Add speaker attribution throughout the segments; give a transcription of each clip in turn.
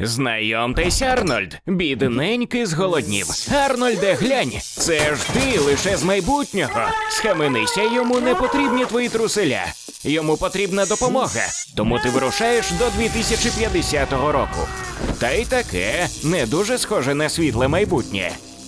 Speaker 1: Знайомтесь, Арнольд, бідненький зголоднів. Арнольде, глянь, це ж ти лише з майбутнього. Схаменися, йому не потрібні твої труселя. Йому потрібна допомога, тому ти вирушаєш до 2050 року. Та й таке не дуже схоже на світле майбутнє.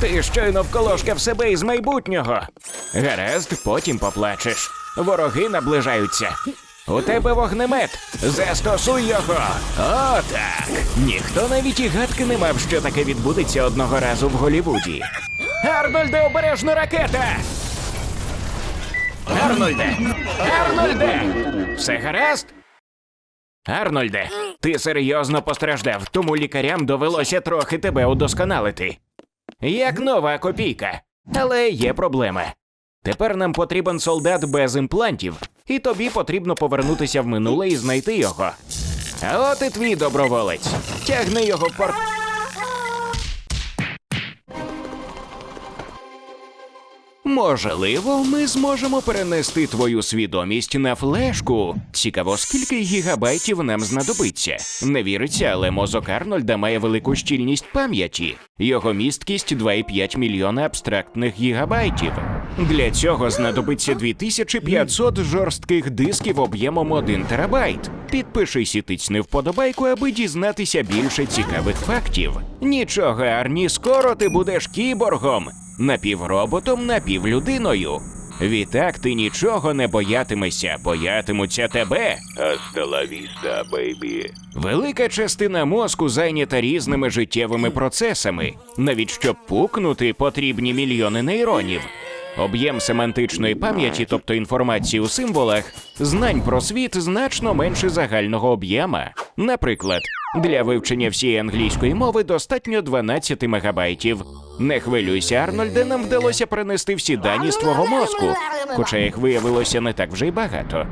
Speaker 1: Ти щойно вколошкав себе із майбутнього. Гаразд, потім поплачеш. Вороги наближаються. У тебе вогнемет. Застосуй його. О, так. Ніхто навіть і гадки не мав, що таке відбудеться одного разу в Голівуді. Арнольде, обережно ракета! Арнольде! Арнольде! Все гаразд? Арнольде, ти серйозно постраждав, тому лікарям довелося трохи тебе удосконалити. Як нова копійка. Але є проблеми. Тепер нам потрібен солдат без імплантів, і тобі потрібно повернутися в минуле і знайти його. А от і твій доброволець. Тягни його в Можливо, ми зможемо перенести твою свідомість на флешку. Цікаво, скільки гігабайтів нам знадобиться. Не віриться, але мозок Арнольда має велику щільність пам'яті. Його місткість 2,5 мільйона абстрактних гігабайтів. Для цього знадобиться 2500 жорстких дисків об'ємом 1 терабайт. Підпишись і тицьни вподобайку, аби дізнатися більше цікавих фактів. Нічого, Арні, скоро ти будеш кіборгом напівроботом, напівлюдиною. Відтак ти нічого не боятимешся, боятимуться тебе.
Speaker 2: La vista.
Speaker 1: Велика частина мозку зайнята різними життєвими процесами. Навіть щоб пукнути, потрібні мільйони нейронів. Об'єм семантичної пам'яті, тобто інформації у символах, знань про світ значно менше загального об'єма. Наприклад, для вивчення всієї англійської мови достатньо 12 мегабайтів. Не хвилюйся, Арнольде, нам вдалося перенести всі дані з твого мозку, хоча їх виявилося не так вже й багато.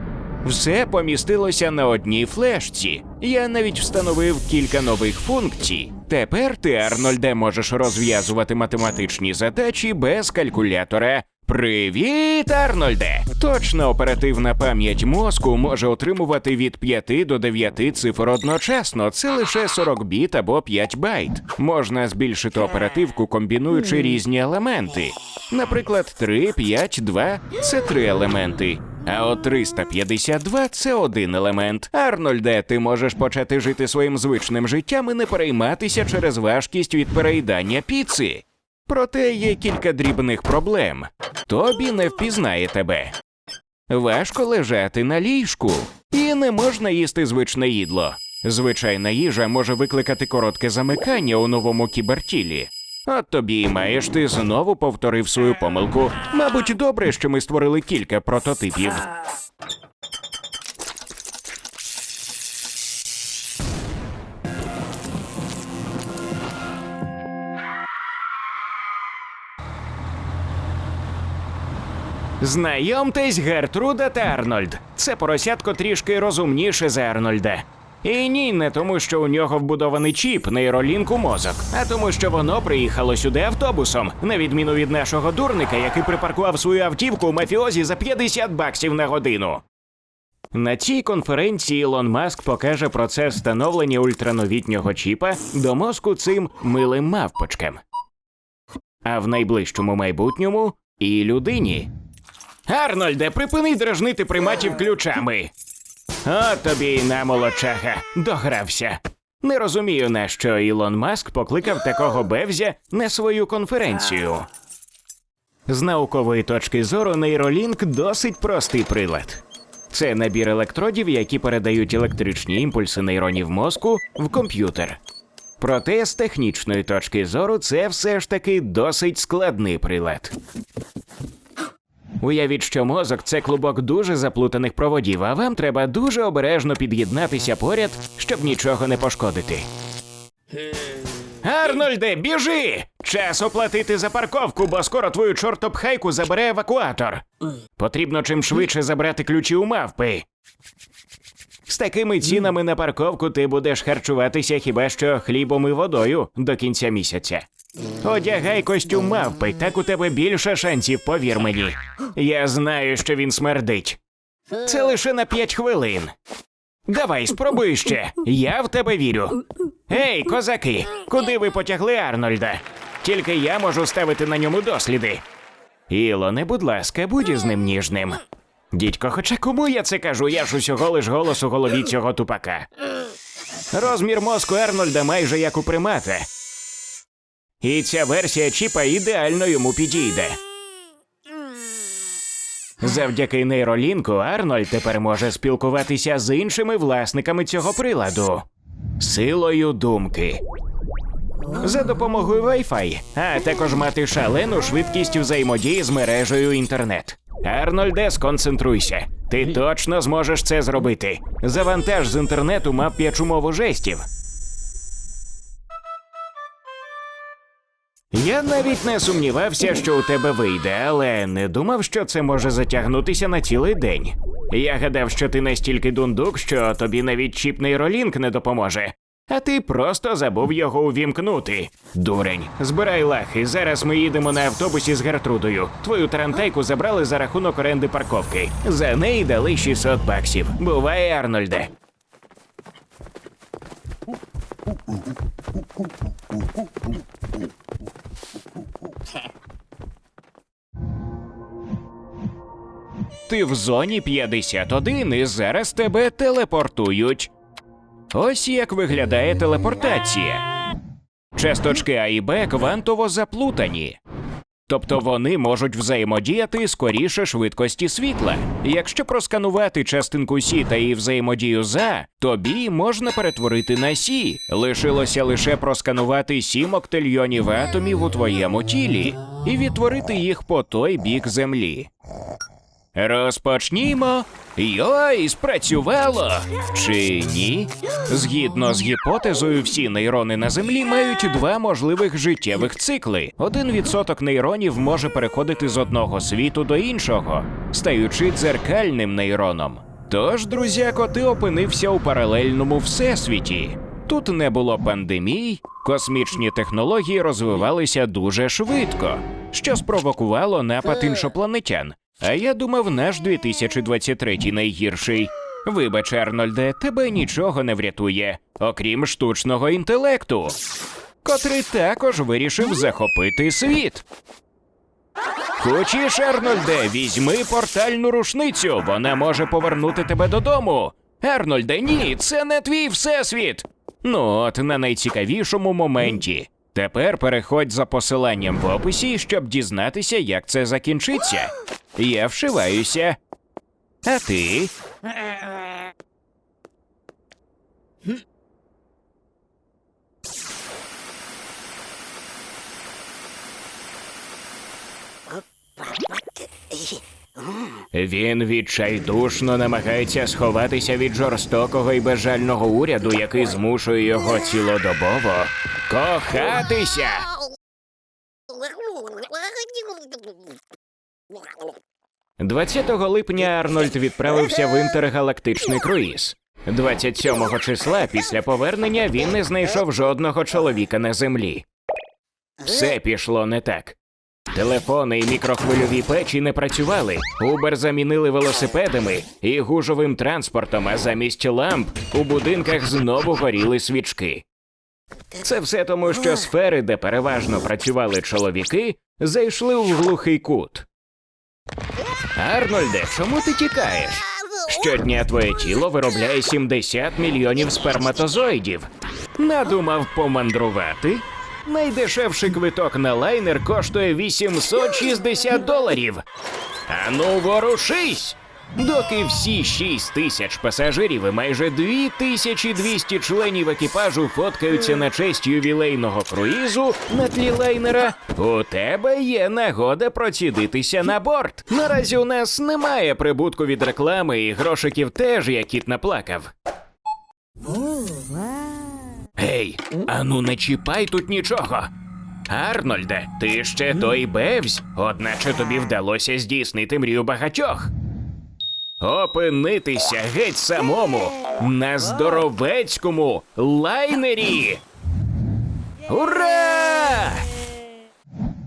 Speaker 1: Все помістилося на одній флешці. Я навіть встановив кілька нових функцій. Тепер ти, Арнольде, можеш розв'язувати математичні задачі без калькулятора. Привіт, Арнольде! Точна оперативна пам'ять мозку може отримувати від 5 до 9 цифр одночасно. Це лише 40 біт або 5 байт. Можна збільшити оперативку, комбінуючи різні елементи. Наприклад, 3, 5, 2 – це три елементи. А от 352 – це один елемент. Арнольде, ти можеш почати жити своїм звичним життям і не перейматися через важкість від переїдання піци. Проте є кілька дрібних проблем. Тобі не впізнає тебе. Важко лежати на ліжку, і не можна їсти звичне їдло. Звичайна їжа може викликати коротке замикання у новому кібертілі. От тобі і маєш ти знову повторив свою помилку. Мабуть, добре, що ми створили кілька прототипів. Знайомтесь, Гертруда та Арнольд. Це поросятко трішки розумніше за Арнольда. І ні, не тому, що у нього вбудований чіп, нейролінк у мозок, а тому, що воно приїхало сюди автобусом, на відміну від нашого дурника, який припаркував свою автівку у мафіозі за 50 баксів на годину. На цій конференції Ілон Маск покаже процес встановлення ультрановітнього чіпа до мозку цим милим мавпочкам. А в найближчому майбутньому і людині. Арнольде, припини дражнити приматів ключами. От тобі й на молодчага, догрався. Не розумію, на що Ілон Маск покликав такого бевзя на свою конференцію. З наукової точки зору нейролінк досить простий прилад. Це набір електродів, які передають електричні імпульси нейронів мозку в комп'ютер. Проте з технічної точки зору це все ж таки досить складний прилад. Уявіть, що мозок це клубок дуже заплутаних проводів, а вам треба дуже обережно під'єднатися поряд, щоб нічого не пошкодити. Арнольде, біжи! Час оплатити за парковку, бо скоро твою чортопхайку забере евакуатор. Потрібно чим швидше забрати ключі у мавпи. З такими цінами на парковку ти будеш харчуватися хіба що хлібом і водою до кінця місяця. Одягай костюм мавпи, так у тебе більше шансів, повір мені. Я знаю, що він смердить. Це лише на п'ять хвилин. Давай, спробуй ще. Я в тебе вірю. Ей, козаки, куди ви потягли Арнольда? Тільки я можу ставити на ньому досліди. Ілоне, будь ласка, будь із ним ніжним. Дідько, хоча кому я це кажу, я ж усього лиш голос у голові цього тупака. Розмір мозку Арнольда майже як у примата. І ця версія чіпа ідеально йому підійде. Завдяки нейролінку Арнольд тепер може спілкуватися з іншими власниками цього приладу силою думки. За допомогою Wi-Fi, а також мати шалену швидкість взаємодії з мережею інтернет. Арнольде, сконцентруйся. Ти точно зможеш це зробити. Завантаж з інтернету мавп'ячу мову жестів. Я навіть не сумнівався, що у тебе вийде, але не думав, що це може затягнутися на цілий день. Я гадав, що ти настільки дундук, що тобі навіть чіп нейролінк не допоможе. А ти просто забув його увімкнути. Дурень, збирай лахи. Зараз ми їдемо на автобусі з Гертрудою. Твою тарантайку забрали за рахунок оренди парковки. За неї дали 600 баксів. Буває, Арнольде. Ти в зоні 51 і зараз тебе телепортують. Ось як виглядає телепортація. Часточки А і Б квантово заплутані. Тобто вони можуть взаємодіяти скоріше швидкості світла. Якщо просканувати частинку Сі та її взаємодію за, тобі можна перетворити на Сі. Лишилося лише просканувати сім октильйонів атомів у твоєму тілі і відтворити їх по той бік землі. Розпочнімо. Йой, спрацювало. Чи ні? Згідно з гіпотезою, всі нейрони на землі мають два можливих життєвих цикли. Один відсоток нейронів може переходити з одного світу до іншого, стаючи дзеркальним нейроном. Тож, друзяко, ти опинився у паралельному всесвіті. Тут не було пандемій, космічні технології розвивалися дуже швидко, що спровокувало напад іншопланетян. А я думав, наш 2023 найгірший. Вибач, Арнольде, тебе нічого не врятує, окрім штучного інтелекту, котрий також вирішив захопити світ. Хочеш, Арнольде, візьми портальну рушницю, вона може повернути тебе додому. Арнольде, ні, це не твій всесвіт. Ну от на найцікавішому моменті. Тепер переходь за посиланням в описі, щоб дізнатися, як це закінчиться. Я вшиваюся. А ти? Він відчайдушно намагається сховатися від жорстокого і безжального уряду, який змушує його цілодобово кохатися. 20 липня Арнольд відправився в інтергалактичний круїз. 27 числа після повернення він не знайшов жодного чоловіка на землі. Все пішло не так. Телефони і мікрохвильові печі не працювали. Убер замінили велосипедами і гужовим транспортом, а замість ламп у будинках знову горіли свічки. Це все тому, що сфери, де переважно працювали чоловіки, зайшли у глухий кут. Арнольде, чому ти тікаєш? Щодня твоє тіло виробляє 70 мільйонів сперматозоїдів. Надумав помандрувати? Найдешевший квиток на лайнер коштує 860 доларів. Ану, ворушись! Доки всі 6 тисяч пасажирів і майже 2200 членів екіпажу фоткаються на честь ювілейного круїзу на тлі лайнера, у тебе є нагода процідитися на борт. Наразі у нас немає прибутку від реклами і грошиків теж, як кіт наплакав. Гей, ану не чіпай тут нічого. Арнольде, ти ще той бевсь, одначе тобі вдалося здійснити мрію багатьох. Опинитися геть самому на здоровецькому лайнері. Ура!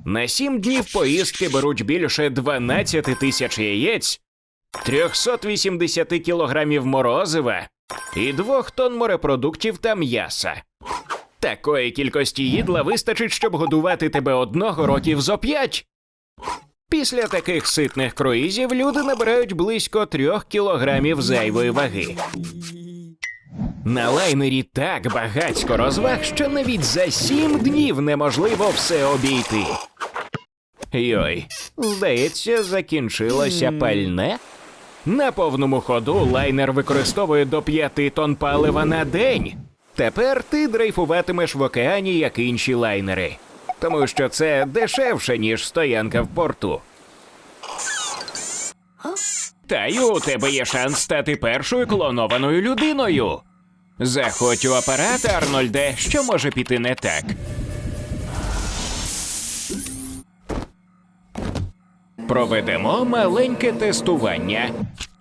Speaker 1: На сім днів поїздки беруть більше 12 тисяч яєць, 380 кілограмів морозива і двох тонн морепродуктів та м'яса. Такої кількості їдла вистачить, щоб годувати тебе одного років зо п'ять. Після таких ситних круїзів люди набирають близько трьох кілограмів зайвої ваги. На лайнері так багатько розваг, що навіть за сім днів неможливо все обійти. Йой, здається, закінчилося пальне. На повному ходу лайнер використовує до п'яти тонн палива на день. Тепер ти дрейфуватимеш в океані, як інші лайнери. Тому що це дешевше, ніж стоянка в порту. Та й у тебе є шанс стати першою клонованою людиною. Заходь у апарат, Арнольде, що може піти не так. Проведемо маленьке тестування.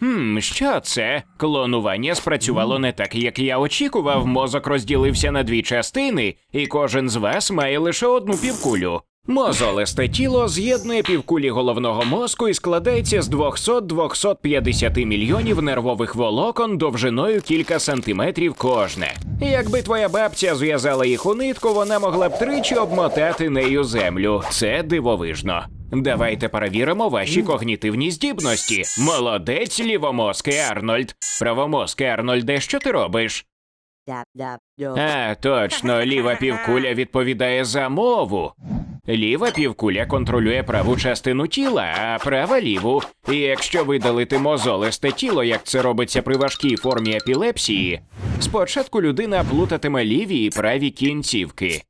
Speaker 1: Хм, що це? Клонування спрацювало не так, як я очікував. Мозок розділився на дві частини, і кожен з вас має лише одну півкулю. Мозолисте тіло з'єднує півкулі головного мозку і складається з 200-250 мільйонів нервових волокон довжиною кілька сантиметрів кожне. Якби твоя бабця зв'язала їх у нитку, вона могла б тричі обмотати нею землю. Це дивовижно. Давайте перевіримо ваші когнітивні здібності. Молодець, лівомозкий Арнольд. Правомозкий Арнольде, що ти робиш? А, точно, ліва півкуля відповідає за мову. Ліва півкуля контролює праву частину тіла, а права ліву. І якщо видалити мозолисте тіло, як це робиться при важкій формі епілепсії, спочатку людина плутатиме ліві і праві кінцівки.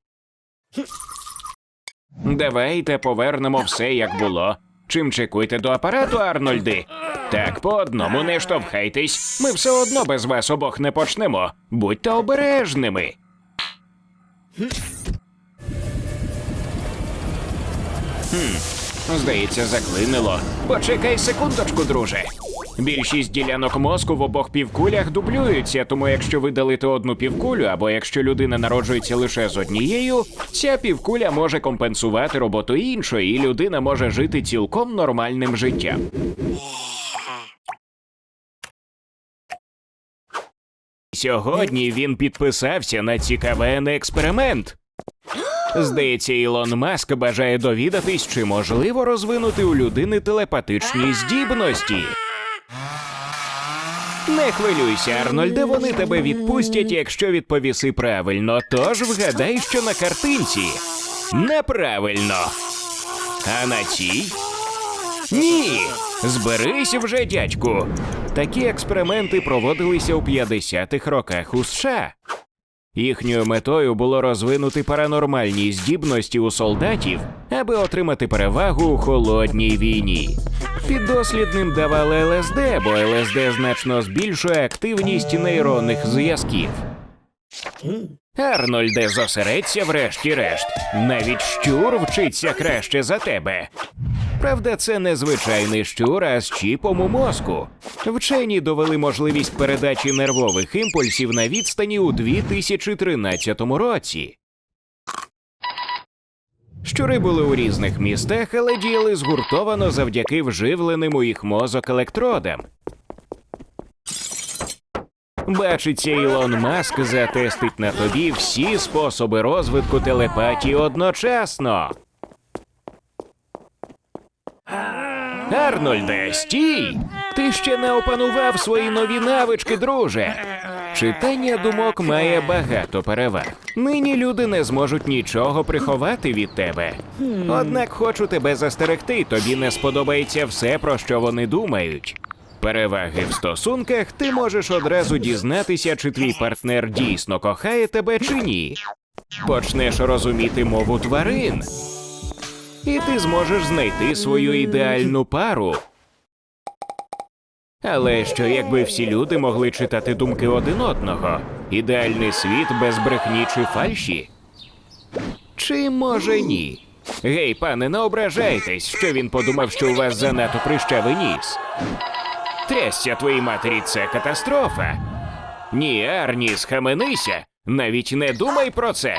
Speaker 1: Давайте повернемо все як було. Чим чекуйте до апарату, Арнольди? Так, по одному не штовхайтесь. Ми все одно без вас обох не почнемо. Будьте обережними. Хм, здається, заклинило. Почекай секундочку, друже. Більшість ділянок мозку в обох півкулях дублюються, тому якщо видалити одну півкулю, або якщо людина народжується лише з однією, ця півкуля може компенсувати роботу іншої, і людина може жити цілком нормальним життям. Сьогодні він підписався на цікавий експеримент. Здається, Ілон Маск бажає довідатись, чи можливо розвинути у людини телепатичні здібності. Не хвилюйся, Арнольде, вони тебе відпустять, якщо відповіси правильно. Тож вгадай, що на картинці. Неправильно. А на цій? Ні. Зберись вже, дядьку. Такі експерименти проводилися у 50-х роках у США. Їхньою метою було розвинути паранормальні здібності у солдатів, аби отримати перевагу у холодній війні. Піддослідним давали ЛСД, бо ЛСД значно збільшує активність нейронних зв'язків. Арнольде, зосередься врешті-решт. Навіть щур вчиться краще за тебе. Правда, це не звичайний щур, а з чіпом у мозку. Вчені довели можливість передачі нервових імпульсів на відстані у 2013 році. Щури були у різних містах, але діяли згуртовано завдяки вживленим у їх мозок електродам. Бачиться, Ілон Маск затестить на тобі всі способи розвитку телепатії одночасно. Арнольде, стій! Ти ще не опанував свої нові навички, друже. Читання думок має багато переваг. Нині люди не зможуть нічого приховати від тебе. Однак хочу тебе застерегти, тобі не сподобається все, про що вони думають. Переваги в стосунках ти можеш одразу дізнатися, чи твій партнер дійсно кохає тебе чи ні. Почнеш розуміти мову тварин. І ти зможеш знайти свою ідеальну пару. Але що якби всі люди могли читати думки один одного? Ідеальний світ без брехні чи фальші? Чи може ні? Гей, пане, не ображайтесь, що він подумав, що у вас занадто прищавий ніс. Трясся твоїй матері це катастрофа. Ні, Арні, схаменися. Навіть не думай про це.